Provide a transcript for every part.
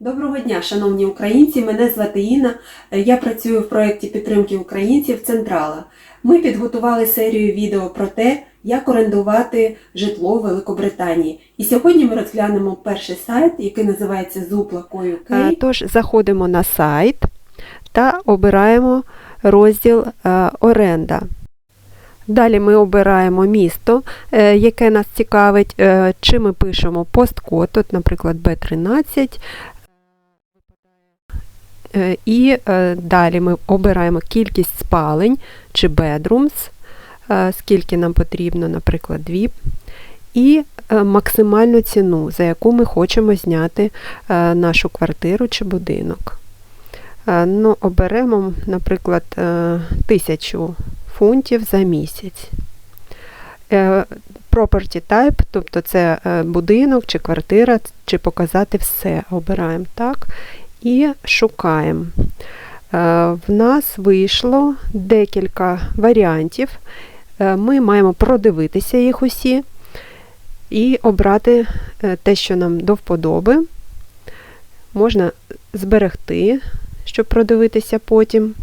Доброго дня, шановні українці! Мене звати Інна. Е, Я працюю в проєкті підтримки українців Централа. Ми підготували серію відео про те, як орендувати житло в Великобританії. І сьогодні ми розглянемо перший сайт, який називається Zupla.co.uk. Е, Тож заходимо на сайт та обираємо розділ е, оренда. Далі ми обираємо місто, яке нас цікавить, чи ми пишемо посткод, тут, наприклад, B13. Е, І е, далі ми обираємо кількість спалень чи bedrooms, е, скільки нам потрібно, наприклад, дві. І максимальну ціну, за яку ми хочемо зняти нашу квартиру чи будинок. Ну, оберемо, наприклад, е, тисячу фунтів за місяць. Property type, тобто це будинок чи квартира, чи показати все. Обираємо так і шукаємо. Е, В нас вийшло декілька варіантів. Е, Ми маємо продивитися їх усі і обрати е, те, що нам до вподоби. Можна зберегти, щоб продивитися потім.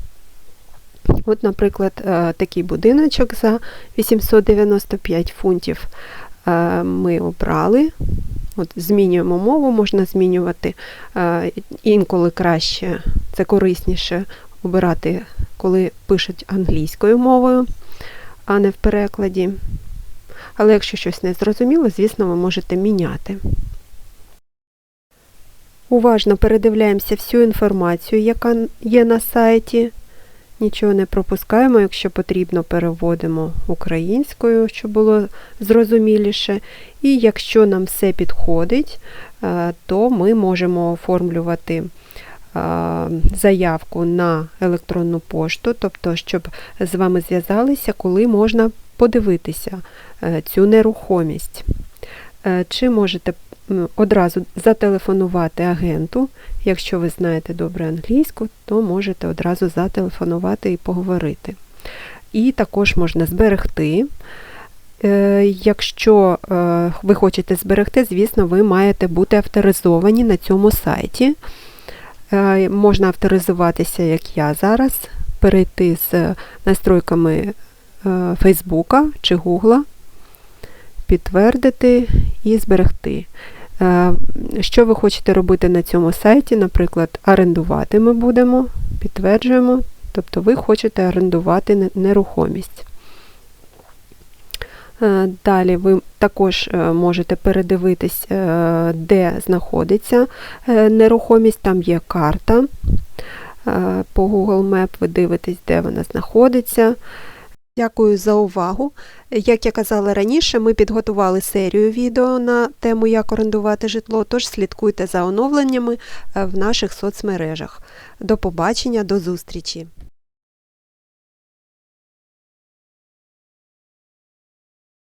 От, наприклад, такий будиночок за 895 фунтів ми обрали. От Змінюємо мову, можна змінювати. Інколи краще, це корисніше обирати, коли пишуть англійською мовою, а не в перекладі. Але якщо щось не зрозуміло, звісно, ви можете міняти. Уважно передивляємося всю інформацію, яка є на сайті. Нічого не пропускаємо, якщо потрібно, переводимо українською, щоб було зрозуміліше. І якщо нам все підходить, е, то ми можемо оформлювати е, заявку на електронну пошту, тобто, щоб з вами зв'язалися, коли можна подивитися е, цю нерухомість. Чи можете одразу зателефонувати агенту, якщо ви знаєте добре англійську, то можете одразу зателефонувати і поговорити. І також можна зберегти. Е, Якщо е, ви хочете зберегти, звісно, ви маєте бути авторизовані на цьому сайті. Е, Можна авторизуватися, як я зараз, перейти з настройками е, Фейсбука чи Гугла, підтвердити і зберегти. Е, Що ви хочете робити на цьому сайті? Наприклад, орендувати ми будемо, підтверджуємо, тобто ви хочете орендувати нерухомість. Е, Далі ви також е, можете передивитись, де знаходиться нерухомість, там є карта. По Google Map ви дивитесь, де вона знаходиться. Дякую за увагу. Як я казала раніше, ми підготували серію відео на тему, як орендувати житло, тож слідкуйте за оновленнями е, в наших соцмережах. До побачення, до зустрічі!